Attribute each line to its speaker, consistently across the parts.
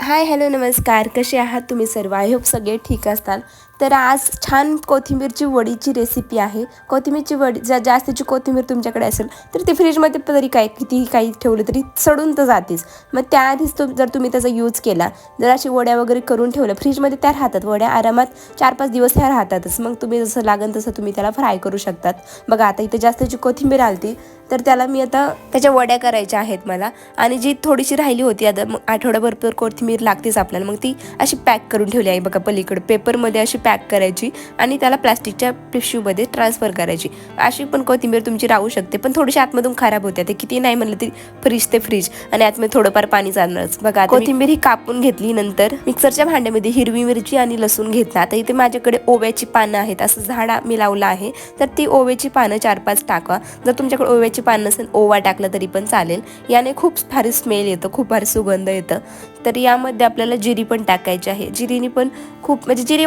Speaker 1: Hi hello नमस्कार. कसे आहात तुम्ही सर्व? आय होप सगळे ठीक असताल. तर आज छान कोथिंबीरची वडीची रेसिपी आहे. कोथिंबीरची वडी जर जास्तीची कोथिंबीर तुमच्याकडे असेल तर ती फ्रीजमध्ये तरी काय कितीही काही ठेवलं तरी सडून तर जातेच. मग त्याआधीच तुम जर तुम्ही त्याचा यूज केला जर अशी वड्या वगैरे करून ठेवल्या फ्रीजमध्ये त्या राहतात. वड्या आरामात चार पाच दिवस ह्या राहतातच. मग तुम्ही जसं लागेल तसं तुम्ही त्याला फ्राय करू शकतात. बघा आता इथे जास्तीची कोथिंबीर आलती तर त्याला मी आता त्याच्या वड्या करायच्या आहेत मला. आणि जी थोडीशी राहिली होती आता मग आठवड्याभर कोथिंबीर लागतेच आपल्याला. मग ती अशी पॅक करून ठेवली आहे. बघा पलीकडे. पेपरमध्ये अशी पॅक करायची आणि त्याला प्लास्टिकच्या पिशवीमध्ये ट्रान्सफर करायची. अशी पण कोथिंबीर तुमची राहू शकते पण थोडीशी आतमधून खराब होते. ते किती नाही म्हणलं तरी फ्रीज ते फ्रीज आणि आतमध्ये थोडंफार पाणी चालणारच बघा कोथिंबीर ही कापून घेतली नंतर मिक्सरच्या भांड्यामध्ये हिरवी मिरची आणि लसूण घेतला. तर इथे माझ्याकडे ओव्याची पानं आहेत. असं झाड मी लावलं आहे. तर ती ओव्याची पानं चार पाच टाका जर तुमच्याकडे ओव्याची पानं नसेल ओवा टाकलं तरी पण चालेल. याने खूप भारी स्मेल येतं खूप भारी सुगंध येतं. तर यामध्ये आपल्याला जिरी पण टाकायची आहे. जिरीने पण खूप म्हणजे जिरी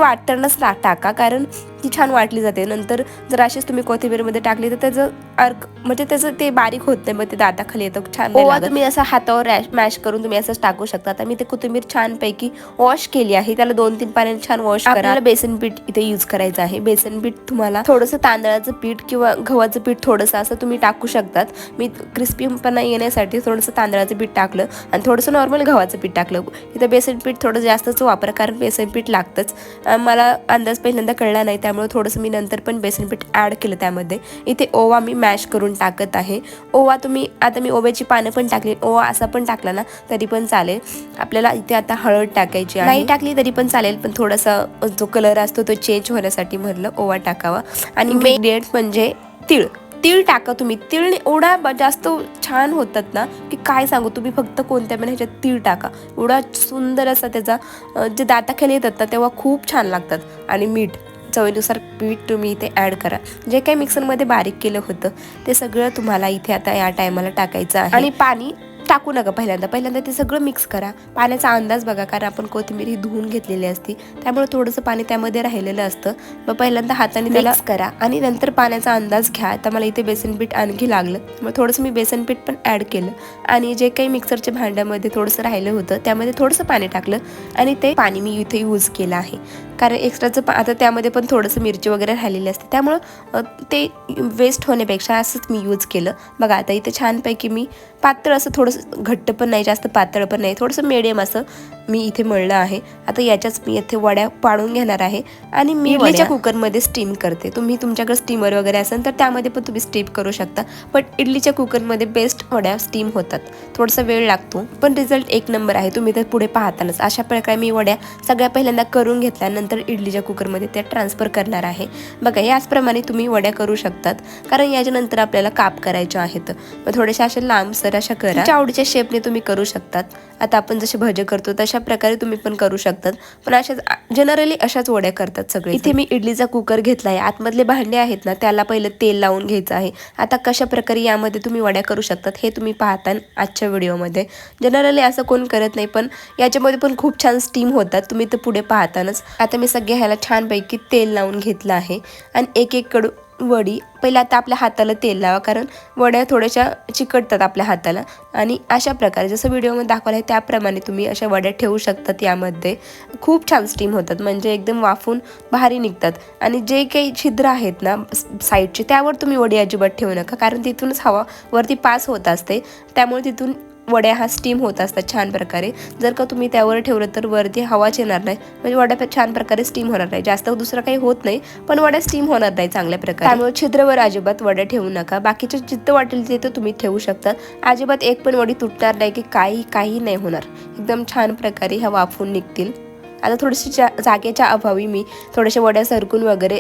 Speaker 1: वाटतानाच टा टाका कारण ती छान वाटली जाते. नंतर जर अशीच तुम्ही कोथिंबीरमध्ये टाकली तर त्याचं अर्क म्हणजे त्याचं ते बारीक होत नाही मग ते दाताखाली येतं. छान ओवा तुम्ही असं हातावर रॅश मॅश करून तुम्ही असंच टाकू शकता. आता मी ते कोथिंबीर छानपैकी वॉश केली आहे. त्याला दोन तीन पाण्याने छान वॉश करा. आपल्याला बेसन पीठ इथे यूज करायचं आहे. बेसन पीठ तुम्हाला थोडंसं तांदळाचं पीठ किंवा गव्हाचं पीठ थोडंसं असं तुम्ही टाकू शकतात. मी क्रिस्पीपणा येण्यासाठी थोडंसं तांदळाचं पीठ टाकलं आणि थोडंसं नॉर्मल गव्हाचं पीठ टाकलं. इथं बेसन पीठ थोडं जास्तच वापरा कारण बेसन पीठ लागतंच. मला अंदाज पहिल्यांदा कळला नाही त्यामुळे थोडंसं मी नंतर पण बेसन पीठ ॲड केलं त्यामध्ये. इथे ओवा मी मॅश करून टाकत आहे. ओवा तुम्ही आता मी ओव्याची पानं पण टाकली ओवा असा पण टाकला ना तरी पण चालेल. आपल्याला इथे आता हळद टाकायची आहे. नाही टाकली तरी पण चालेल पण थोडासा जो कलर असतो तो चेंज होण्यासाठी म्हटलं ओवा टाकावा. आणि मेडिएट म्हणजे तीळ. तीळ टाका तुम्ही. तीळ एवढा जास्त छान होतात ना काय सांगू? तुम्ही फक्त कोणत्या पण ह्याच्यात तीळ टाका. एवढा सुंदर असा त्याचा जे दाताखाली येतात ना तेव्हा खूप छान लागतात. आणि मीठ चवीनुसार पीठ तुम्ही इथे ॲड करा. जे काही मिक्सरमध्ये बारीक केलं होतं ते सगळं तुम्हाला इथे आता या टायमाला टाकायचं आहे. आणि पाणी? टाकू नका पहिल्यांदा. पहिल्यांदा ते सगळं मिक्स करा. पाण्याचा अंदाज बघा कारण आपण कोथिंबीर ही धुवून घेतलेली असती. त्यामुळे थोडंसं पाणी त्यामध्ये राहिलेलं असतं. मग पहिल्यांदा हाताने त्याला करा. आणि नंतर पाण्याचा अंदाज घ्या. आता मला इथे बेसन पीठ आणखी लागलं. मग थोडंसं मी बेसन पीठ पण ॲड केलं. आणि जे काही मिक्सरच्या भांड्यामध्ये थोडंसं राहिलं होतं त्यामध्ये थोडंसं पाणी टाकलं. आणि ते पाणी मी इथे यूज केलं आहे. कारण एक्स्ट्राचं पा आता त्यामध्ये पण थोडंसं मिरची वगैरे राहिलेली असते. त्यामुळं ते वेस्ट होण्यापेक्षा असंच मी यूज केलं. बघा आता इथे छानपैकी मी पातळ असं थोडंसं घट्ट पण नाही जास्त पातळ पण नाही. थोडंसं मिडियम असं. मी इथे मळलं आहे. आता याच्याच मी इथे वड्या पाडून घेणार आहे आणि मी इडलीच्या कुकरमध्ये स्टीम करते. तुम्ही तुमच्याकडे स्टीमर वगैरे असेल तर त्यामध्ये पण तुम्ही स्टीम करू शकता. पण इडलीच्या कुकरमध्ये बेस्ट वड्या स्टीम होतात. थोडासा वेळ लागतो. पण रिझल्ट एक नंबर आहे. तुम्ही तर पुढे पाहतानाच. अशा प्रकारे मी वड्या सगळ्या पहिल्यांदा करून घेतल्यानंतर इडलीच्या कुकरमध्ये त्या ट्रान्सफर करणार आहे. बघा याचप्रमाणे तुम्ही वड्या करू शकतात. कारण याच्यानंतर आपल्याला काप करायच्या आहेत. मग थोड्याशा अशा लांबसर अशा करा. आवडीच्या शेपने तुम्ही करू शकतात. आता आपण जसे भजे करतो तशा प्रकारे तुम्ही पण करू शकतात. पण अशाच जनरली अशाच वड्या करतात सगळे इथे मी इडलीचा कुकर घेतला आहे आतमधले भांडे आहेत ना त्याला पहिलं तेल लावून घ्यायचं आहे. आता कशा प्रकारे यामध्ये तुम्ही वड्या करू शकतात हे तुम्ही पाहता आजच्या व्हिडिओमध्ये. जनरली असं कोण करत नाही पण याच्यामध्ये पण खूप छान स्टीम होतात. तुम्ही तर पुढे पाहतानच. आता मी सगळ्या ह्याला छानपैकी तेल लावून घेतलं आहे. आणि एक एक कडू वडी पहिला आता आपल्या हाताला तेल लावा कारण वड्या थोड्याशा चिकटतात आपल्या हाताला. आणि अशा प्रकारे जसं व्हिडिओमध्ये दाखवलं आहे त्याप्रमाणे तुम्ही अशा वड्या ठेवू शकतात यामध्ये. खूप छान स्टीम होतात म्हणजे एकदम वाफून भारी निघतात. आणि जे काही छिद्र आहेत ना साईडचे त्यावर तुम्ही वडी अजिबात ठेवू नका कारण तिथूनच हवा वरती पास होत असते. त्यामुळे तिथून वड्या हा स्टीम होत असतात छान प्रकारे. जर का तुम्ही त्यावर ठेवलं तर वरती हवाच येणार नाही. म्हणजे वड्या छान प्रकारे स्टीम होणार नाही. जास्त दुसरं काही होत नाही पण वड्या स्टीम होणार नाही चांगल्या प्रकारे. त्यामुळे छिद्रवर अजिबात वड्या ठेवू नका. बाकीचे जिथं वाटेल तिथं तुम्ही ठेवू शकता. अजिबात एक पण वडी तुटणार नाही की काही काही नाही होणार. एकदम छान प्रकारे ह्या वाफून निघतील. आता थोडीशी जा जागेच्या अभावी मी थोड्याशा वड्या सरकून वगैरे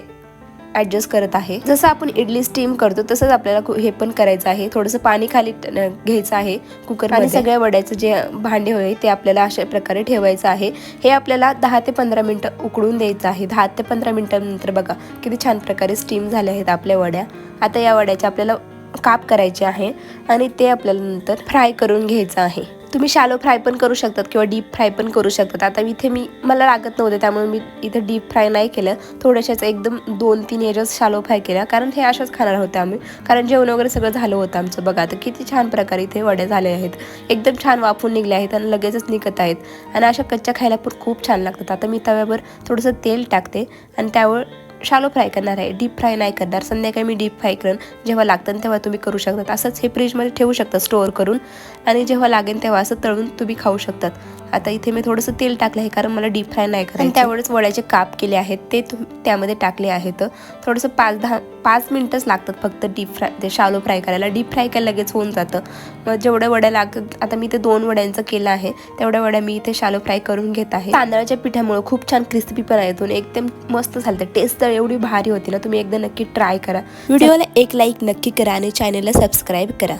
Speaker 1: ॲडजस्ट करत आहे. जसं आपण इडली स्टीम करतो तसंच आपल्याला हे पण करायचं आहे. थोडंसं पाणी खाली घ्यायचं आहे कुकर आणि सगळ्या वड्याचं जे भांडे होते ते आपल्याला अशा प्रकारे ठेवायचं आहे. हे आपल्याला दहा ते पंधरा मिनटं उकळून द्यायचं आहे. दहा ते पंधरा मिनटानंतर बघा किती छान प्रकारे स्टीम झाल्या आहेत आपल्या वड्या. आता या वड्याच्या आपल्याला काप करायचे आहे आणि ते आपल्याला नंतर फ्राय करून घ्यायचं आहे. तुम्ही शालो फ्राय पण करू शकतात किंवा डीप फ्राय पण करू शकतात. आता इथे मी मला लागत नव्हते त्यामुळे मी इथे डीप फ्राय नाही केलं. थोड्याशाच एकदम दोन तीन याच्याच शालो फ्राय केल्या. कारण हे अशाच खाणार होते आम्ही. कारण जेवण वगैरे सगळं झालं होतं आमचं. बघा आता किती छान प्रकारे इथे वडे झाले आहेत. एकदम छान वाफून निघले आहेत आणि लगेचच निघत आहेत. आणि अशा कच्च्या खायला पण खूप छान लागतात. आता मी तव्यावर थोडंसं तेल टाकते आणि त्यावर शालो फ्राय करणार आहे डीप फ्राय नाही करणार. संध्याकाळी मी डीप फ्राय करेन जेव्हा लागतं तेव्हा तुम्ही करू शकतात. असंच हे फ्रीजमध्ये ठेवू शकता स्टोअर करून. आणि जेव्हा लागेल तेव्हा असं तळून तुम्ही खाऊ शकतात. आता इथे मी थोडंसं तेल टाकलं आहे कारण मला डीप फ्राय नाही करायचं. त्यावेळेस वड्याचे काप केले आहेत ते त्यामध्ये टाकले आहेत. थोडंसं पाच दहा पाच मिनटंच लागतात फक्त डीप फ्राय ते शालो फ्राय करायला. डीप फ्राय काय लगेच होऊन जातं. मग जेवढ्या वड्या लागतात आता मी ते दोन वड्यांचं केलं आहे तेवढ्या वड्या मी इथे शालो फ्राय करून घेत आहे. तांदळाच्या पिठामुळे खूप छान क्रिस्पी पण येतो एकदम मस्त झालं टेस्ट तर एवढी भारी होती ना तुम्ही एकदा नक्की ट्राय करा. व्हिडिओला एक लाईक नक्की करा आणि चॅनलला सबस्क्राईब करा.